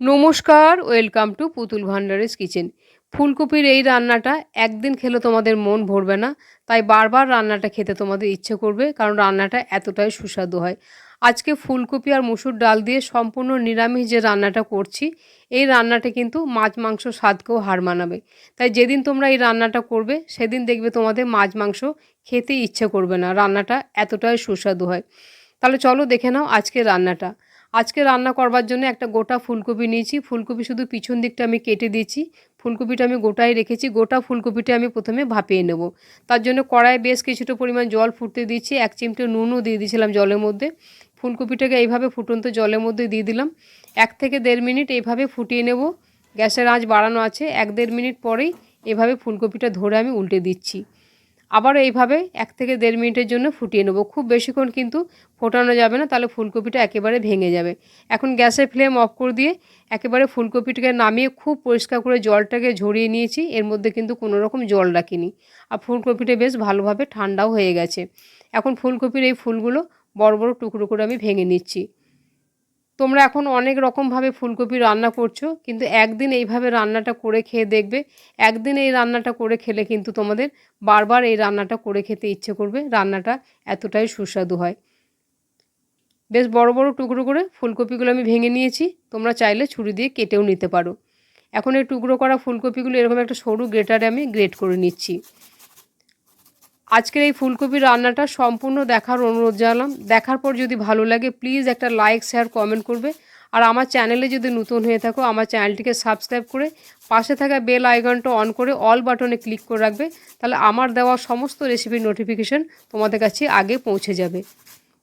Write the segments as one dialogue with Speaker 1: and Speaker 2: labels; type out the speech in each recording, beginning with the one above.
Speaker 1: নমস্কার, welcome to পুতুল ভান্ডারেস kitchen. ফুলকপির এই রান্নাটা একদিন খেলে তোমাদের মন ভরবে না, তাই বারবার রান্নাটা খেতে তোমাদের ইচ্ছে করবে, কারণ রান্নাটা এতটাই সুস্বাদু হয়। আজকে ফুলকপি আর মুসুর ডাল দিয়ে সম্পূর্ণ নিরামিষ যে রান্নাটা করছি, এই রান্নাটা কিন্তু মাছ মাংস স্বাদকেও হার মানাবে। তাই যেদিন তোমরা এই রান্নাটা করবে, সেদিন দেখবে তোমাদের মাছ মাংস খেতে ইচ্ছে করবে না, রান্নাটা এতটাই সুস্বাদু হয়। তাহলে চলো দেখে নাও আজকে রান্নাটা। আজকে রান্না করবার জন্য একটা গোটা ফুলকপি নিয়েছি। ফুলকপি শুধু পিছন দিকটা আমি কেটে দিয়েছি। ফুলকপিটা আমি গোটাই রেখেছি। গোটা ফুলকপিটা আমি প্রথমে ভাপিয়ে নেব। তার জন্য কড়াইয়ে বেশ কিছুটা পরিমাণ জল ফুটতে দিয়েছি। এক চিমটে নুনও দিয়ে দিয়েছিলাম জলের মধ্যে। ফুলকপিটাকে এইভাবে ফুটন্ত জলের মধ্যে দিয়ে দিলাম। এক থেকে দেড় মিনিট এইভাবে ফুটিয়ে নেব। গ্যাসের আঁচ বাড়ানো আছে। এক দেড় মিনিট পরেই এভাবে ফুলকপিটা ধরে আমি উল্টে দিচ্ছি। আবারও এইভাবে এক থেকে দেড় মিনিটের জন্য ফুটিয়ে নেব। খুব বেশিক্ষণ কিন্তু ফোটানো যাবে না, তাহলে ফুলকপিটা একেবারে ভেঙে যাবে। এখন গ্যাসের ফ্লেম অফ করে দিয়ে একেবারে ফুলকপিটাকে নামিয়ে খুব পরিষ্কার করে জলটাকে ঝরিয়ে নিয়েছি, এর মধ্যে কিন্তু কোনো রকম জল রাখিনি। আর ফুলকপিটা বেশ ভালোভাবে ঠান্ডাও হয়ে গেছে। এখন ফুলকপির এই ফুলগুলো বড় বড় টুকরো করে আমি ভেঙে নিচ্ছি। তোমরা এখন অনেক রকমভাবে ফুলকপি রান্না করছ, কিন্তু একদিন এইভাবে রান্নাটা করে খেয়ে দেখবে। একদিন এই রান্নাটা করে খেলে কিন্তু তোমাদের বারবার এই রান্নাটা করে খেতে ইচ্ছে করবে। রান্নাটা এতটাই সুস্বাদু হয়। বেশ বড় বড় টুকরো করে ফুলকপিগুলো আমি ভেঙে নিয়েছি। তোমরা চাইলে ছুরি দিয়ে কেটেও নিতে পারো। এখন এই টুকরো করা ফুলকপিগুলো এরকম একটা সরু গ্রেটারে আমি গ্রেট করে নিচ্ছি। আজকের এই ফুলকপির রান্নাটা সম্পূর্ণ দেখার অনুরোধ জানালাম। দেখার পর যদি ভালো লাগে প্লিজ একটা লাইক শেয়ার কমেন্ট করবে। আর আমার চ্যানেলে যদি নতুন হয়ে থাকো, আমার চ্যানেলটিকে সাবস্ক্রাইব করে পাশে থাকা বেল আইকনটা অন করে অল বাটনে ক্লিক করে রাখবে। তাহলে আমার দেওয়া সমস্ত রেসিপির নোটিফিকেশান তোমাদের কাছে আগে পৌঁছে যাবে।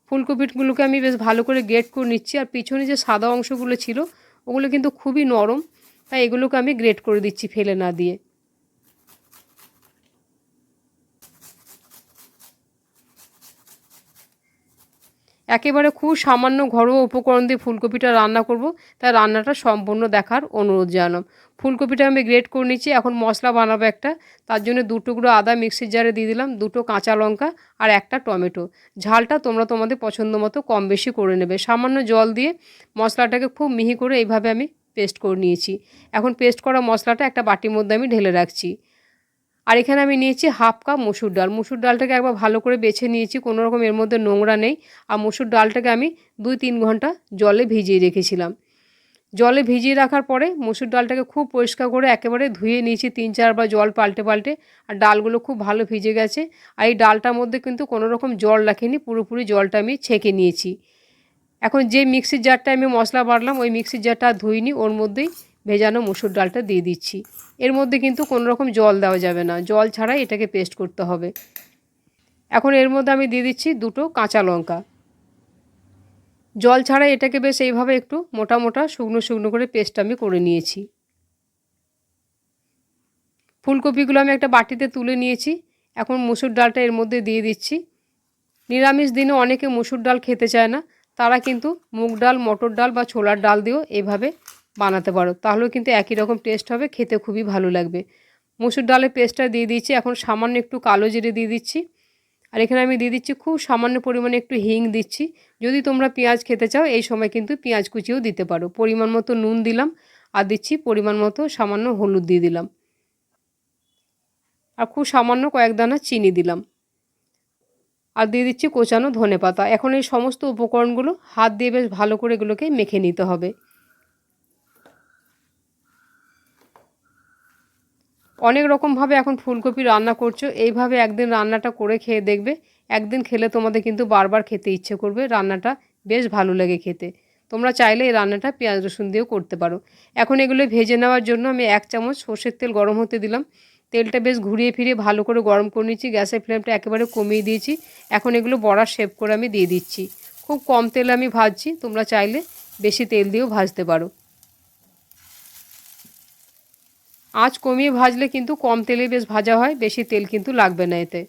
Speaker 1: ফুলকপিগুলোকে আমি বেশ ভালো করে গ্রেট করে নিচ্ছি। আর পিছনে যে সাদা অংশগুলো ছিল, ওগুলো কিন্তু খুবই নরম। তাই এগুলোকে আমি গ্রেট করে দিচ্ছি ফেলে না দিয়ে। একেবারে খুব সামান্য ঘরোয়া উপকরণ দিয়ে ফুলকপিটা রান্না করব। তাই রান্নাটা সম্পূর্ণ দেখার অনুরোধ জানাম ফুলকপিটা আমি গ্রেট করে নিচ্ছি। এখন মশলা বানাবো একটা। তার জন্য দু টুকরো আদা মিক্সির জারে দিয়ে দিলাম, দুটো কাঁচা লঙ্কা আর একটা টমেটো। ঝালটা তোমরা তোমাদের পছন্দ মতো কম বেশি করে নেবে। সামান্য জল দিয়ে মশলাটাকে খুব মিহি করে এইভাবে আমি পেস্ট করে নিয়েছি। এখন পেস্ট করা মশলাটা একটা বাটির মধ্যে আমি ঢেলে রাখছি। আর এখানে আমি নিয়েছি হাফ কাপ মুসুর ডাল। মুসুর ডালটাকে একবার ভালো করে বেছে নিয়েছি, কোনো রকম এর মধ্যে নোংরা নেই। আর মুসুর ডালটাকে আমি দুই তিন ঘণ্টা জলে ভিজিয়ে রেখেছিলাম। জলে ভিজিয়ে রাখার পরে মুসুর ডালটাকে খুব পরিষ্কার করে একেবারে ধুয়ে নিয়েছি, তিন চারবার জল পাল্টে পাল্টে। আর ডালগুলো খুব ভালো ভিজে গেছে। আর এই ডালটার মধ্যে কিন্তু কোনো রকম জল রাখিনি, পুরোপুরি জলটা আমি ছেঁকে নিয়েছি। এখন যে মিক্সির জারটা আমি মশলা বাড়লাম ওই মিক্সির জারটা ধুইনি, ওর মধ্যেই ভেজানো মুসুর ডালটা দিয়ে দিচ্ছি। এর মধ্যে কিন্তু কোনো রকম জল দেওয়া যাবে না। জল ছাড়াই এটাকে পেস্ট করতে হবে। এখন এর মধ্যে আমি দিয়ে দিচ্ছি দুটো কাঁচা লঙ্কা। জল ছাড়াই এটাকে বেশ এইভাবে একটু মোটা মোটা শুকনো শুকনো করে পেস্ট আমি করে নিয়েছি। ফুলকপিগুলো আমি একটা বাটিতে তুলে নিয়েছি। এখন মুসুর ডালটা এর মধ্যে দিয়ে দিচ্ছি। নিরামিষ দিনে অনেকে মুসুর ডাল খেতে চায় না। তারা কিন্তু মুগ ডাল, মটর ডাল বা ছোলার ডাল দিয়েও এভাবে বানাতে পারো। তাহলেও কিন্তু একই রকম টেস্ট হবে, খেতে খুবই ভালো লাগবে। মুসুর ডালের পেস্টটা দিয়ে দিচ্ছি এখন সামান্য একটু কালো জিরে দিয়ে দিচ্ছি। আর এখানে আমি দিয়ে দিচ্ছি খুব সামান্য পরিমাণে একটু হিং দিচ্ছি। যদি তোমরা পেঁয়াজ খেতে চাও, এই সময় কিন্তু পেঁয়াজ কুচিও দিতে পারো। পরিমাণ মতো নুন দিলাম আর দিচ্ছি পরিমাণ মতো সামান্য হলুদ দিয়ে দিলাম। আর খুব সামান্য কয়েক দানা চিনি দিলাম। আর দিয়ে দিচ্ছি কোচানো ধনে পাতা এখন এই সমস্ত উপকরণগুলো হাত দিয়ে বেশ ভালো করে এগুলোকে মেখে নিতে হবে। অনেক রকমভাবে এখন ফুলকপি রান্না করছ, এইভাবে একদিন রান্নাটা করে খেয়ে দেখবে। একদিন খেলে তোমাদের কিন্তু বারবার খেতে ইচ্ছে করবে, রান্নাটা বেশ ভালো লাগে খেতে। তোমরা চাইলে এই রান্নাটা পেঁয়াজ রসুন দিয়েও করতে পারো। এখন এগুলো ভেজে নেওয়ার জন্য আমি এক চামচ সর্ষের তেল গরম হতে দিলাম। তেলটা বেশ ঘুরিয়ে ফিরিয়ে ভালো করে গরম করে নিচ্ছি গ্যাসের ফ্লেমটা একেবারে কমিয়ে দিয়েছি। এখন এগুলো বড়া শেপ করে আমি দিয়ে দিচ্ছি। খুব কম তেলে আমি ভাজছি, তোমরা চাইলে বেশি তেল দিয়েও ভাজতে পারো। আঁচ কমিয়ে ভাজলে কিন্তু কম তেলে বেশ ভাজা হয়, বেশি তেল কিন্তু লাগবে না এতে।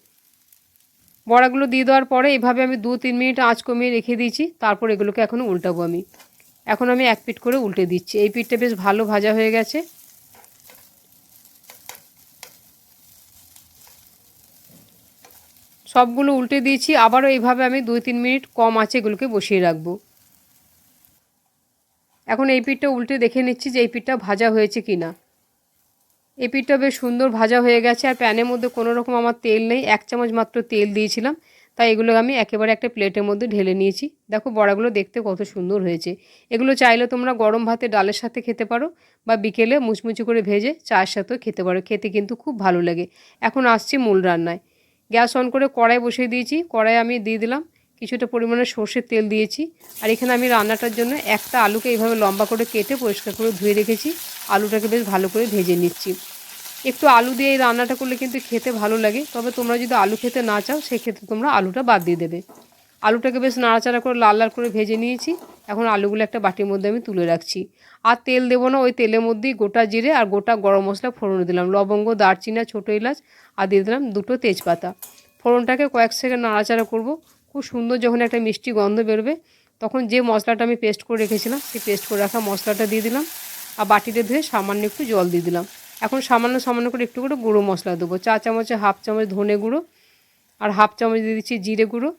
Speaker 1: বড়াগুলো দিয়ে দেওয়ার পরে এভাবে আমি দু তিন মিনিট আঁচ কমিয়ে রেখে দিয়েছি, তারপর এগুলোকে এখনও উল্টাবো আমি। এখন আমি এক পিঠ করে উল্টে দিচ্ছি, এই পিঠটা বেশ ভালো ভাজা হয়ে গেছে। সবগুলো উল্টে দিয়েছি, আবারও এইভাবে আমি দুই তিন মিনিট কম আছে এগুলোকে বসিয়ে রাখব। এখন এই পিঠটা উল্টে দেখে নিচ্ছি যে এই পিঠটা ভাজা হয়েছে কি না এই পিঠটা বেশ সুন্দর ভাজা হয়ে গেছে, আর প্যানের মধ্যে কোনো রকম আমার তেল নেই, এক চামচ মাত্র তেল দিয়েছিলাম, তাই এগুলো আমি একেবারে একটা প্লেটের মধ্যে ঢেলে নিয়েছি। দেখো বড়াগুলো দেখতে কত সুন্দর হয়েছে। এগুলো চাইলে তোমরা গরম ভাতে ডালের সাথে খেতে পারো, বা বিকেলে মুচমুচি করে ভেজে চায়ের সাথেও খেতে পারো, খেতে কিন্তু খুব ভালো লাগে। এখন আসছি মূল রান্নায়। গ্যাস অন করে কড়াই বসিয়ে দিয়েছি, কড়াই আমি দিয়ে দিলাম। কিছুটা পরিমাণে সর্ষের তেল দিয়েছি। আর এখানে আমি রান্নাটার জন্য একটা আলুকে এইভাবে লম্বা করে কেটে পরিষ্কার করে ধুয়ে রেখেছি। আলুটাকে বেশ ভালো করে ভেজে নিচ্ছি। একটু আলু দিয়ে এই রান্নাটা করলে কিন্তু খেতে ভালো লাগে। তবে তোমরা যদি আলু খেতে না চাও, সেক্ষেত্রে তোমরা আলুটা বাদ দিয়ে দেবে। আলুটাকে বেশ নাড়াচাড়া করে লাল লাল করে ভেজে নিয়েছি। এখন আলুগুলো একটা বাটির মধ্যে আমি তুলে রাখছি। আর তেল দেবো না, ওই তেলের মধ্যেই গোটা জিরে আর গোটা গরম মশলা ফোড়ন দিলাম। লবঙ্গ, দারচিনা ছোটো এলাচ, আর দিয়ে দিলাম দুটো তেজপাতা। ফোড়নটাকে কয়েক সেকেন্ড নাড়াচাড়া করব। খুব সুন্দর যখন একটা মিষ্টি গন্ধ বেরোবে, তখন যে মশলাটা আমি পেস্ট করে রেখেছিলাম, সেই পেস্ট করে রাখা মশলাটা দিয়ে দিলাম আর বাটিতে ধুয়ে সামান্য একটু জল দিয়ে দিলাম। এখন সামান্য সামান্য করে একটু করে গুঁড়ো মশলা দেবো, চা চামচে হাফ চামচ ধনে গুঁড়ো আর হাফ চামচ দিয়ে দিচ্ছি জিরে গুঁড়ো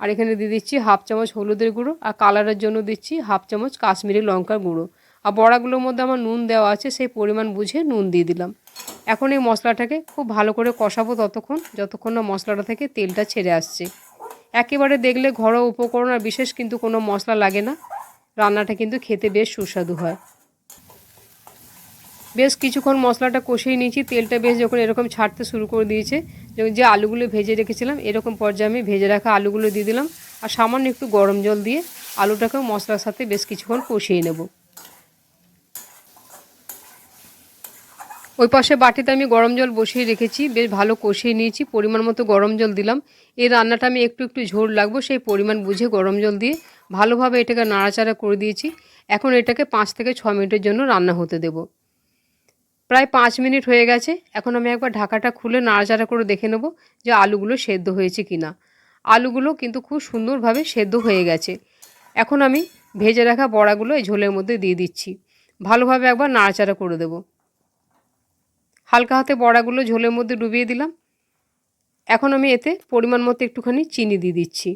Speaker 1: আর এখানে দিয়ে দিচ্ছি হাফ চামচ হলুদের গুঁড়ো আর কালারের জন্য দিচ্ছি হাফ চামচ কাশ্মীরি লঙ্কার গুঁড়ো। আর বড়াগুলোর মধ্যে আমার নুন দেওয়া আছে, সেই পরিমাণ বুঝে নুন দিয়ে দিলাম। এখন এই মশলাটাকে খুব ভালো করে কষাবো ততক্ষণ, যতক্ষণ না মশলাটা থেকে তেলটা ছেড়ে আসছে। একেবারে দেখলে ঘরোয়া উপকরণ আর বিশেষ কিন্তু কোনো মশলা লাগে না। রান্নাটা কিন্তু খেতে বেশ সুস্বাদু হয়। বেশ কিছুক্ষণ মশলাটা কষিয়ে নিয়েছি, তেলটা বেশ যখন এরকম ছাড়তে শুরু করে দিয়েছে যে আলুগুলো ভেজে রেখেছিলাম, এরকম পর্যায়ে আমি ভেজে রাখা আলুগুলো দিয়ে দিলাম, আর সামান্য একটু গরম জল দিয়ে আলুটাকেও মশলার সাথে বেশ কিছুক্ষণ কষিয়ে নেব। ওই পাশে বাটিতে আমি গরম জল বসিয়ে রেখেছি, বেশ ভালো কষিয়ে নিয়েছি, পরিমাণ মতো গরম জল দিলাম। এই রান্নাটা আমি একটু একটু ঝোল লাগবো, সেই পরিমাণ বুঝে গরম জল দিয়ে ভালোভাবে এটাকে নাড়াচাড়া করে দিয়েছি। এখন এটাকে পাঁচ থেকে ছ মিনিটের জন্য রান্না হতে দেবো। প্রায় পাঁচ মিনিট হয়ে গেছে, এখন আমি একবার ঢাকাটা খুলে নাড়াচাড়া করে দেখে নেব যে আলুগুলো সেদ্ধ হয়েছে কি না আলুগুলো কিন্তু খুব সুন্দরভাবে সেদ্ধ হয়ে গেছে। এখন আমি ভেজে রাখা বড়াগুলো এই ঝোলের মধ্যে দিয়ে দিচ্ছি। ভালোভাবে একবার নাড়াচাড়া করে দেব। হালকা হাতে বড়াগুলো ঝোলের মধ্যে ডুবিয়ে দিলাম। এখন আমি এতে পরিমাণ মতো একটুখানি চিনি দিয়ে দিচ্ছি।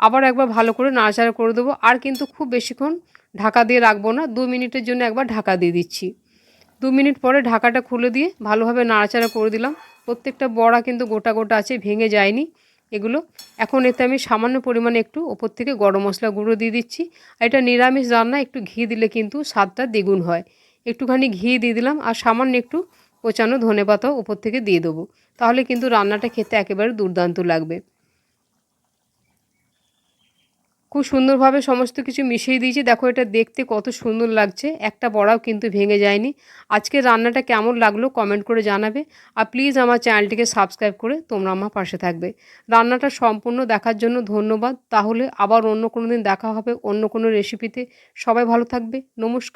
Speaker 1: আবার একবার ভালো করে নাড়াচাড়া করে দেবো। আর কিন্তু খুব বেশিক্ষণ ঢাকা দিয়ে রাখব না। দু মিনিটের জন্য একবার ঢাকা দিয়ে দিচ্ছি। দু মিনিট পরে ঢাকাটা খুলে দিয়ে ভালোভাবে নাড়াচাড়া করে দিলাম। প্রত্যেকটা বড়া কিন্তু গোটা গোটা আছে, ভেঙে যায়নি। এগুলো এখন এতে আমি সামান্য পরিমাণে একটু ওপর থেকে গরম মশলা গুঁড়ো দিয়ে দিচ্ছি। আর এটা নিরামিষ রান্না, একটু ঘি দিলে কিন্তু স্বাদটা দ্বিগুণ হয়। একটুখানি ঘি দিয়ে দিলাম। আর সামান্য একটু কোচানো ধনে পাতাও ওপর থেকে দিয়ে দেবো। তাহলে কিন্তু রান্নাটা খেতে একেবারে দুর্দান্ত লাগবে। খুব সুন্দরভাবে সমস্ত কিছু মিশিয়ে দিয়েছি। দেখো এটা দেখতে কত সুন্দর লাগছে। একটা বড়াও কিন্তু ভেঙে যায়নি। আজকে রান্নাটা কেমন লাগল কমেন্ট করে জানাবে। আর প্লিজ আমার চ্যানেলটিকে সাবস্ক্রাইব করে তোমরা আমার পাশে থাকবে। রান্নাটা সম্পূর্ণ দেখার জন্য ধন্যবাদ। তাহলে আবার অন্য কোনো দিন দেখা হবে অন্য কোনো রেসিপিতে সবাই ভালো থাকবে। নমস্কার।